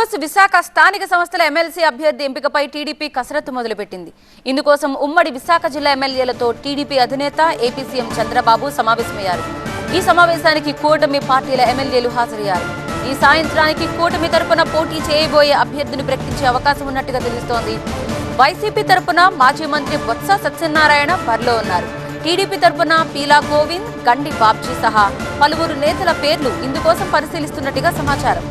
News Visakha స్థానిక సంస్థల MLC అభ్యర్థి ఎంపికపై టీడీపీ కసరత్తు మొదలుపెట్టింది. ఇందుకోసం ఉమ్మడి విశాఖ జిల్లా ఎమ్మెల్యేలతో టీడీపీ అధినేత ఏపీ సీఎం చంద్రబాబు సమావేశమయ్యారు. ఈ సమావేశానికి కూటమి పార్టీల ఎమ్మెల్యేలు హాజరయ్యారు. ఈ సాయంత్రానికి కూటమి తరపున పోటీ చేయబోయే అభ్యర్థిని ప్రకటించే అవకాశం ఉన్నట్టుగా తెలుస్తోంది. వైసీపీ తరపున మాజీ మంత్రి బొత్స సత్యనారాయణ బరిలో ఉన్నారు. టీడీపీ తరపున పీలా గోవింద్ గండి బాబ్జీ సహా పలువురు నేతల పేర్లు ఇందుకోసం పరిశీలిస్తున్నట్టుగా సమాచారం.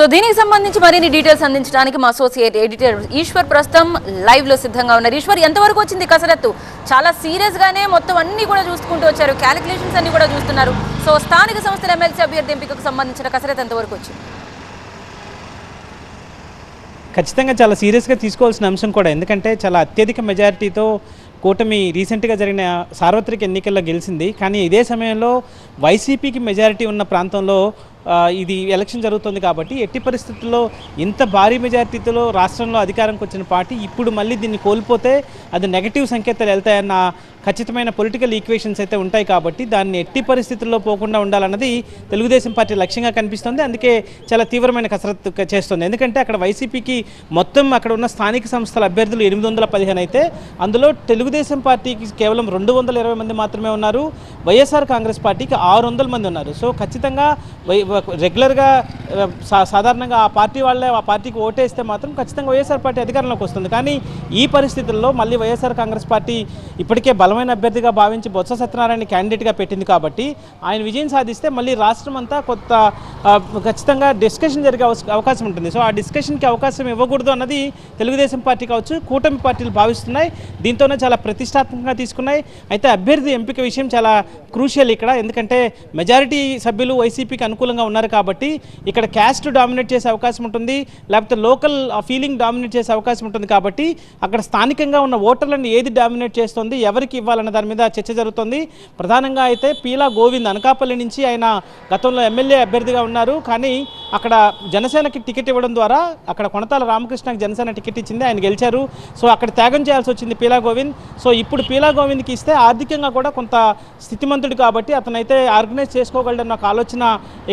సో దీనికి సంబంధించి మరిన్ని డీటెయిల్స్ అందించడానికి మా అసోసియేట్ ఎడిటర్ ఈశ్వర్ ప్రస్తుతం లైవ్లో సిద్ధంగా ఉన్నారు. ఈశ్వర్ ఎంతవరకు వచ్చింది కసరత్తు? చాలా సీరియస్ గానే మొత్తం అన్ని కూడా చూసుకుంటూ వచ్చారు. క్యాలిక్యులేషన్స్ అన్ని కూడా చూస్తున్నారు. సో స్థానిక సంస్థల ఎమ్మెల్సీ అభ్యర్థి ఎంపికకు సంబంధించిన కసరత్తు ఎంతవరకు వచ్చింది? ఖచ్చితంగా చాలా సీరియస్గా తీసుకోవాల్సిన అంశం కూడా. ఎందుకంటే చాలా అత్యధిక మెజారిటీతో కూటమి రీసెంట్గా జరిగిన సార్వత్రిక ఎన్నికల్లో గెలిచింది. కానీ ఇదే సమయంలో వైసీపీకి మెజారిటీ ఉన్న ప్రాంతంలో ఇది ఎలక్షన్ జరుగుతుంది కాబట్టి ఎట్టి పరిస్థితుల్లో ఇంత భారీ మెజార్టీతో రాష్ట్రంలో అధికారంకి వచ్చిన పార్టీ ఇప్పుడు మళ్ళీ దీన్ని కోల్పోతే అది నెగటివ్ సంకేతాలు వెళ్తాయన్న ఖచ్చితమైన పొలిటికల్ ఈక్వేషన్స్ అయితే ఉంటాయి కాబట్టి దాన్ని ఎట్టి పరిస్థితుల్లో పోకుండా ఉండాలన్నది తెలుగుదేశం పార్టీ లక్ష్యంగా కనిపిస్తుంది. అందుకే చాలా తీవ్రమైన కసరత్తు చేస్తుంది. ఎందుకంటే అక్కడ వైసీపీకి మొత్తం అక్కడ ఉన్న స్థానిక సంస్థల అభ్యర్థులు ఎనిమిది వందల పదిహేను అయితే అందులో తెలుగుదేశం పార్టీకి కేవలం రెండు వందల ఇరవై మంది మాత్రమే ఉన్నారు. వైఎస్ఆర్ కాంగ్రెస్ పార్టీకి ఆరు వందల మంది ఉన్నారు. సో ఖచ్చితంగా వై- రెగ్యులర్గా ఆ, సా- సాధారణంగా ఆ పార్టీ వాళ్ళే ఆ పార్టీకి ఓటేస్తే మాత్రం ఖచ్చితంగా వైఎస్ఆర్ పార్టీ అధికారంలోకి వస్తుంది. కానీ ఈ పరిస్థితుల్లో మళ్ళీ వైఎస్ఆర్ కాంగ్రెస్ పార్టీ ఇప్పటికే బలమైన అభ్యర్థిగా భావించి బొత్స సత్యనారాయణ క్యాండిడేట్గా పెట్టింది కాబట్టి ఆయన విజయం సాధిస్తే మళ్ళీ రాష్ట్రం అంతా కొత్త ఖచ్చితంగా డిస్కషన్ జరిగే అవకాశం ఉంటుంది. సో ఆ డిస్కషన్కి అవకాశం ఇవ్వకూడదు అన్నది తెలుగుదేశం పార్టీ కావచ్చు కూటమి పార్టీలు భావిస్తున్నాయి. దీంతోనే చాలా ప్రతిష్టాత్మకంగా తీసుకున్నాయి. అయితే అభ్యర్థి ఎంపిక విషయం చాలా క్రూషియల్ ఇక్కడ. ఎందుకంటే మెజారిటీ సభ్యులు వైసీపీకి అనుకూలంగా ఉన్నారు కాబట్టి ఇక్కడ ఇక్కడ క్యాస్ట్ డామినేట్ చేసే అవకాశం ఉంటుంది లేకపోతే లోకల్ ఫీలింగ్ డామినేట్ చేసే అవకాశం ఉంటుంది కాబట్టి అక్కడ స్థానికంగా ఉన్న ఓటర్లను ఏది డామినేట్ చేస్తుంది ఎవరికి ఇవ్వాలన్న దాని మీద చర్చ జరుగుతుంది. ప్రధానంగా అయితే పీలా గోవింద్ అనకాపల్లి నుంచి ఆయన గతంలో ఎమ్మెల్యే అభ్యర్థిగా ఉన్నారు. కానీ అక్కడ జనసేనకి టికెట్ ఇవ్వడం ద్వారా అక్కడ కొనతాల రామకృష్ణకి జనసేన టికెట్ ఇచ్చింది ఆయన గెలిచారు. సో అక్కడ త్యాగం చేయాల్సి వచ్చింది పీలా గోవింద్. సో ఇప్పుడు పీలా గోవింద్కి ఇస్తే ఆర్థికంగా కూడా కొంత స్థితిమంతుడు కాబట్టి అతనైతే ఆర్గనైజ్ చేసుకోగలడన్న ఒక ఆలోచన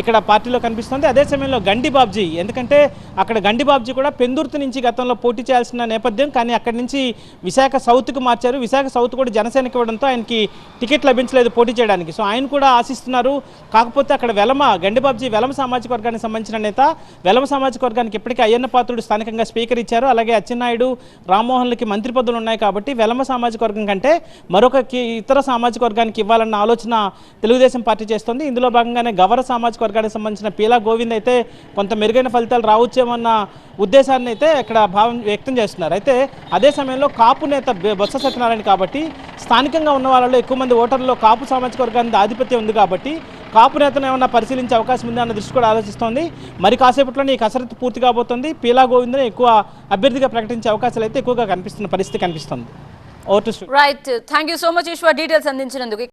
ఇక్కడ పార్టీలో కనిపిస్తుంది. అదే సమయంలో గండి బాబ్జీ. ఎందుకంటే అక్కడ గండి బాబ్జీ కూడా పెందుర్తి నుంచి గతంలో పోటీ చేయాల్సిన నేపథ్యం కానీ అక్కడి నుంచి విశాఖ సౌత్కు మార్చారు. విశాఖ సౌత్ కూడా జనసేనకి ఇవ్వడంతో ఆయనకి టికెట్ లభించలేదు పోటీ చేయడానికి. సో ఆయన కూడా ఆశిస్తున్నారు. కాకపోతే అక్కడ వెలమ గండి బాబ్జీ వెలమ సామాజిక వర్గానికి సంబంధించిన నేత వెలమ సామాజిక వర్గానికి ఇప్పటికే అయ్యన్న పాత్రుడు స్థానికంగా స్పీకర్ ఇచ్చారు. అలాగే అచ్చెన్నాయుడు రామ్మోహన్లకి మంత్రి పదవులు ఉన్నాయి కాబట్టి వెలమ సామాజిక వర్గం కంటే మరొక ఇతర సామాజిక వర్గానికి ఇవ్వాలన్న ఆలోచన తెలుగుదేశం పార్టీ చేస్తోంది. ఇందులో భాగంగానే గవర సామాజిక వర్గానికి సంబంధించిన పీలా గోవింద్ అయితే కొంత మెరుగైన ఫలితాలు రావచ్చేమన్న ఉద్దేశాన్ని అయితే ఇక్కడ భావం వ్యక్తం చేస్తున్నారు. అయితే అదే సమయంలో కాపు నేత బొత్స సత్యనారాయణ కాబట్టి స్థానికంగా ఉన్న వాళ్ళలో ఎక్కువ మంది ఓటర్లలో కాపు సామాజిక వర్గానికి ఆధిపత్యం ఉంది కాబట్టి కాపు నేతను ఏమన్నా పరిశీలించే అవకాశం ఉందా అన్న దృష్టి కూడా ఆలోచిస్తోంది. మరి కాసేపట్లోనే ఈ కసరత్తు పూర్తి కాబోతుంది. పీలా గోవిందని ఎక్కువ అభ్యర్థిగా ప్రకటించే అవకాశాలు అయితే ఎక్కువగా కనిపిస్తున్న పరిస్థితి కనిపిస్తుంది. Vote right thank you so much Eshwar details అందించినందుకు.